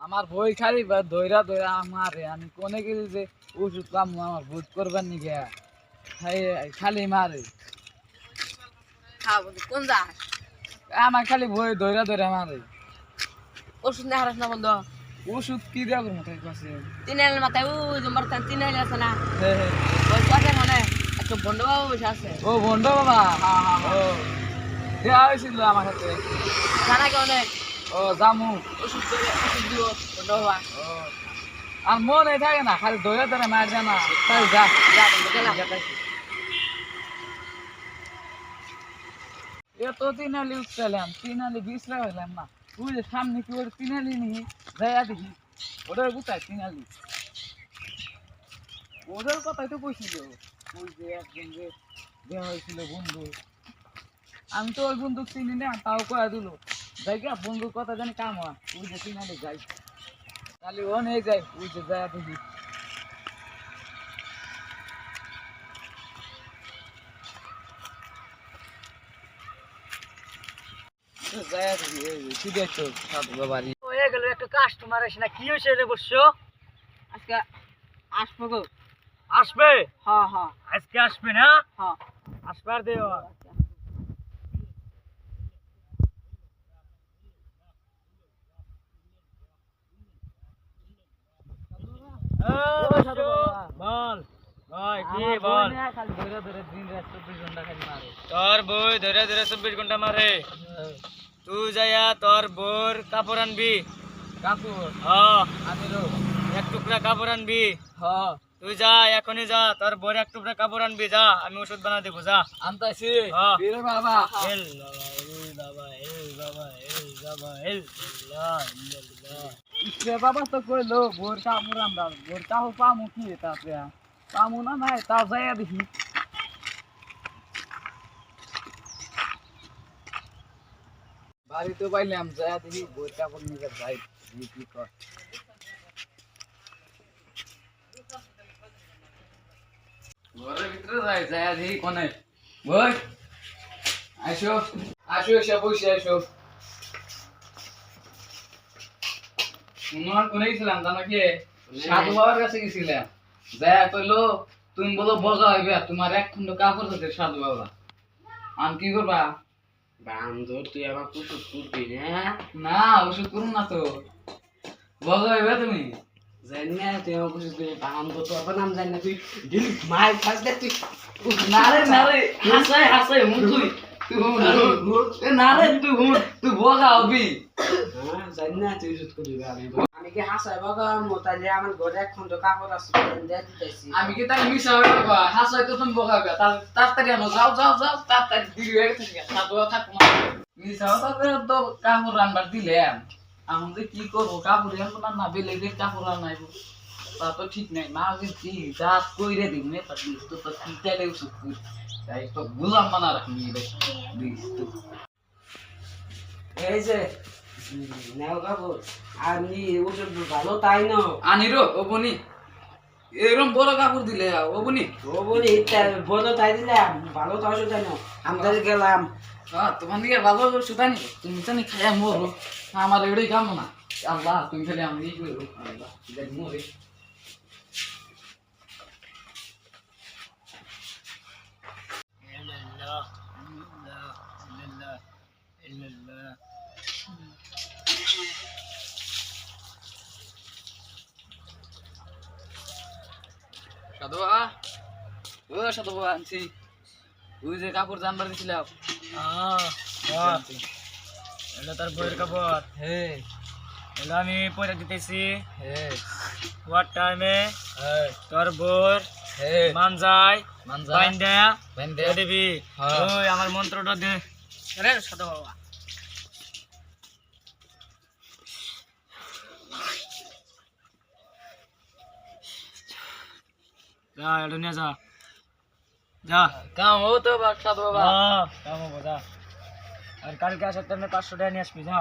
আমার বই খালি দইরা দইরা মারে আমি কোনে গেলি যে ওষুধ পাম আমার ভূত করবার নি গিয়া খালি মারে। হ্যাঁ বন্ধু কোন যাস আমার খালি বই দইরা দইরা মারে। ওষুধ না হারাস না বন্ধু ওষুধ কি দেওয়া করব তাই কাছে তিন হাজার মাথায় ও জম্বার তিন হাজার আছে না। ওই মনে একটু বন্ধু বাবু বসে আছে। ও বন্ধ বাবা? ও। দেওয়া হয়েছিল আমার সাথে জানা ও, জামু। ওষুধ ওষুধ দিব বন্ধু আর মনে থাকে না, খালি দইরা দইরা মার জানা তাই যা। এত তিনালি উঠলাম তিনালি বিছলা হইলাম না। তুই যে সামনে কি ওর তিনালি নি যাইয়া দেখি ওটার কোথায় তিনালি? ওদের কথাই তো কইছিল ওই যে একজন যে দেওয়া হয়েছিল বন্ধু। আমি তো ওই বন্ধু চিনি না, তাও কয়া দিল। জায়গা বন্ধুর কথা জানি কাম হয়। ওই যে তিনালি যাই। তাহলে ও নিয়ে যাই ওই যে যাইয়া দেখি। দেখি একটা কাস্টমার আসে না কি হয়েছে রে বসছো? আজকে আসব গো। আসবে? হ্যাঁ হ্যাঁ। আজকে আসবে না? হ্যাঁ। আসবার দেও সাধু বাবা। বল ভাই কি আমার বল বই নিয়ে খালি ধরে ধরে দিন রাত চব্বিশ ঘণ্টা খালি মারে তোর বই ধরে ধরে চব্বিশ ঘণ্টা মারে। তুই যাইয়া তোর বোর কাপড় আনবি। কাকুর এক টুকরা কাপড় আনবি। তুই যা এখনই যা তোর বোর এক টুকরা কাপড় আনবি যা আমি ওষুধ বানা দেবো যা। আনতাছি। হ্যাঁ। বাবা। বাবা এল বাবা এল বাবা এল বাবা। তো কইলো ভোর কামুর আমরা ভোর কাহু পামু কি তাতে পামু না নাই তাও যাইয়া দেখি বাড়িতে পাইলাম যাইয়া দেখি ভোর কাপড় নিয়ে যাই বিক্রি কর। ঘরের ভিতরে যাই যাইয়া দেখি কোনে। বই, আসো আসো, এসে বসে আসো। মনোহর কোনে গেছিলাম জানো কি? সাধু বাবার কাছে গেছিলাম। যায়া কইলো তুমি বলো বগা হইবে তোমার এক খন্ড কাপড় আছে সাধু বাবা। আমি কি করবা? বান্ধব তুই আমার ওষুধ করবি না? না ওষুধ করুন না তো। বগা হইবে তুমি? জানি না তুই আমার ওষুধ করবি বান্ধব তো আপনার নাম জানি না তুই দিল দেখ তুই না রে না রে হাসাই হাসাই হুন তুই না রে বগা হবি। হ্যাঁ, জানি না তুই ওষুধ করবি কি হাসাই বাবা মোতালে আমার ঘরে এক খন্ড কাপড় আছে আমি কি তাই মিশা হাসাই তো তুমি তার তাড়াতাড়ি আনো, যাও যাও যাও তাড়াতাড়ি দেরি হয়ে গেছে সাধু বাবা থাকব না মিশা হতে তো কাপড় রান্নার দিলাম এখন যে কি করব কাপড় আনব না না বেলেগের কাপড় আনাইবো। তা তো ঠিক নাই, মা কি যা কইরে দিব নে তা তো তো কি ওষুধ তাই তো গুলাম মানা রাখবি তো এই যে আমি ভালো তাই না আনিরো ও বনি। এরকম বড় কাপড় দিলে ও বনি। ও বলি বলো তাই দিলাম ভালো তো ওষুধ তাই না আমাদের গেলাম তোমার দিকে ভালো সুতানি তুমি জানি খাইয়া মরো আমার এটাই কাম না। আল্লাহ, তুমি খালি আমি আল্লাহ মরে সাধু বাবা ও সাধু আনছি। তুই যে কাপড় জানবার দিছিলাম। এলো তোর বইয়ের কাপড়। হে। এলো আমি পরে দিতেছি। হে। ওয়ার টাইমে হে। তোর বোর? হে। মান যায় মানজা বাইন্দা? বাইন্দে দিবি। ওই আমার মন্ত্রটা দে। রে সাদা বাবা। যা এটা নিয়ে যা। যা। কাম হতো বা সাধু বাবা। হ্যাঁ, কাম হব, যা। আর কালকে আসার টাইমে পাঁচশো টাকা নিয়ে আসবি যা।